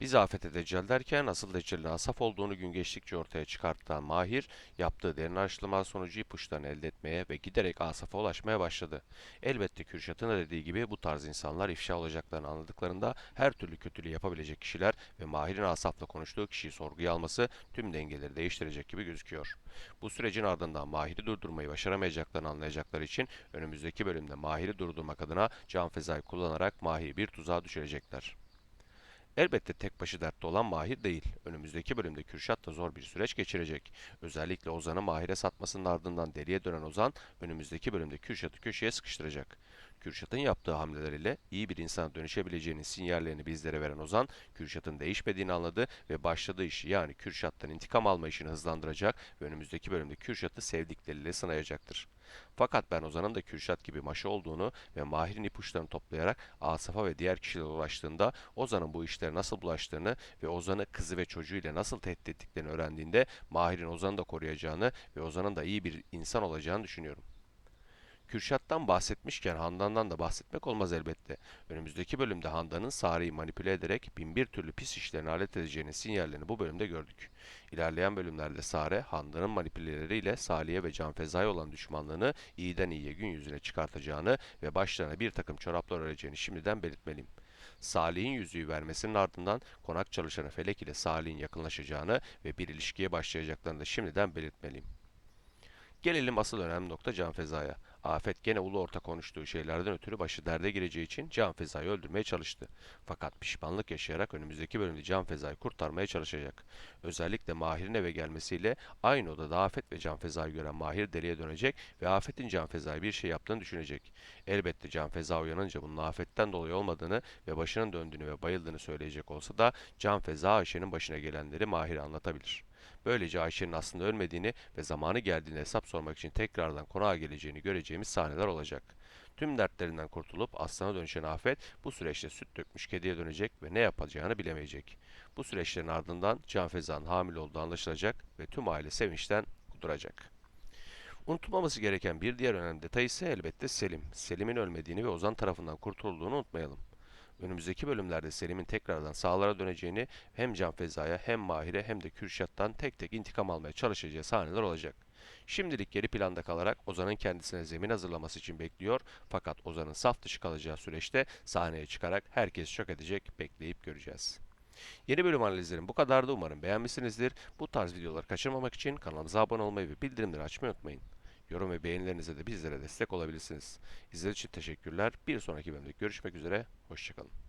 Biz afete deccal derken asıl deccalin Asaf olduğunu gün geçtikçe ortaya çıkartan Mahir, yaptığı derin araştırmalar sonucu ipuçlarını elde etmeye ve giderek Asaf'a ulaşmaya başladı. Elbette Kürşat'ın da dediği gibi bu tarz insanlar ifşa olacaklarını anladıklarında her türlü kötülüğü yapabilecek kişiler ve Mahir'in Asaf'la konuştuğu kişiyi sorguya alması tüm dengeleri değiştirecek gibi gözüküyor. Bu sürecin ardından Mahir'i durdurmayı başaramayacaklarını anlayacakları için önümüzdeki bölümde Mahir'i durdurmak adına can fezayı kullanarak Mahir'i bir tuzağa düşürecekler. Elbette tek başı dertte olan Mahir değil. Önümüzdeki bölümde Kürşat da zor bir süreç geçirecek. Özellikle Ozan'ı Mahir'e satmasının ardından deliye dönen Ozan, önümüzdeki bölümde Kürşat'ı köşeye sıkıştıracak. Kürşat'ın yaptığı hamleleriyle iyi bir insana dönüşebileceğinin sinyallerini bizlere veren Ozan, Kürşat'ın değişmediğini anladı ve başladığı işi yani Kürşat'tan intikam alma işini hızlandıracak ve önümüzdeki bölümde Kürşat'ı sevdikleriyle sınayacaktır. Fakat ben Ozan'ın da Kürşat gibi maşı olduğunu ve Mahir'in ipuçlarını toplayarak Asaf'a ve diğer kişilere ulaştığında Ozan'ın bu işlere nasıl bulaştığını ve Ozan'ı kızı ve çocuğuyla nasıl tehdit ettiklerini öğrendiğinde Mahir'in Ozan'ı da koruyacağını ve Ozan'ın da iyi bir insan olacağını düşünüyorum. Kürşat'tan bahsetmişken Handan'dan da bahsetmek olmaz elbette. Önümüzdeki bölümde Handan'ın Sare'yi manipüle ederek binbir türlü pis işlerine alet edeceğinin sinyallerini bu bölümde gördük. İlerleyen bölümlerde Sare, Handan'ın manipüleleriyle Salih'e ve Can Feza'ya olan düşmanlığını iyiden iyiye gün yüzüne çıkartacağını ve başlarına bir takım çoraplar öreceğini şimdiden belirtmeliyim. Salih'in yüzüğü vermesinin ardından konak çalışanı Felek ile Salih'in yakınlaşacağını ve bir ilişkiye başlayacaklarını da şimdiden belirtmeliyim. Gelelim asıl önemli nokta Can Feza'ya. Afet gene ulu orta konuştuğu şeylerden ötürü başı derde gireceği için Can Feza'yı öldürmeye çalıştı. Fakat pişmanlık yaşayarak önümüzdeki bölümde Can Feza'yı kurtarmaya çalışacak. Özellikle Mahir'in eve gelmesiyle aynı odada Afet ve Can Feza'yı gören Mahir deliye dönecek ve Afet'in Can Feza'ya bir şey yaptığını düşünecek. Elbette Can Feza uyanınca bunun Afet'ten dolayı olmadığını ve başının döndüğünü ve bayıldığını söyleyecek olsa da Can Feza Ayşe'nin başına gelenleri Mahir'e anlatabilir. Böylece Ayşe'nin aslında ölmediğini ve zamanı geldiğinde hesap sormak için tekrardan konağa geleceğini göreceğimiz sahneler olacak. Tüm dertlerinden kurtulup aslana dönüşen Afet bu süreçte süt dökmüş kediye dönecek ve ne yapacağını bilemeyecek. Bu süreçlerin ardından Can Feza'nın hamile olduğu anlaşılacak ve tüm aile sevinçten kuduracak. Unutulmaması gereken bir diğer önemli detay ise elbette Selim. Selim'in ölmediğini ve Ozan tarafından kurtulduğunu unutmayalım. Önümüzdeki bölümlerde Selim'in tekrardan sağlara döneceğini hem Can Feza'ya hem Mahir'e hem de Kürşat'tan tek tek intikam almaya çalışacağı sahneler olacak. Şimdilik geri planda kalarak Ozan'ın kendisine zemin hazırlaması için bekliyor fakat Ozan'ın saf dışı kalacağı süreçte sahneye çıkarak herkes şok edecek bekleyip göreceğiz. Yeni bölüm analizlerim bu kadardı umarım beğenmişsinizdir. Bu tarz videoları kaçırmamak için kanalımıza abone olmayı ve bildirimleri açmayı unutmayın. Yorum ve beğenilerinize de bizlere destek olabilirsiniz. İzlediğiniz için teşekkürler. Bir sonraki bölümde görüşmek üzere. Hoşçakalın.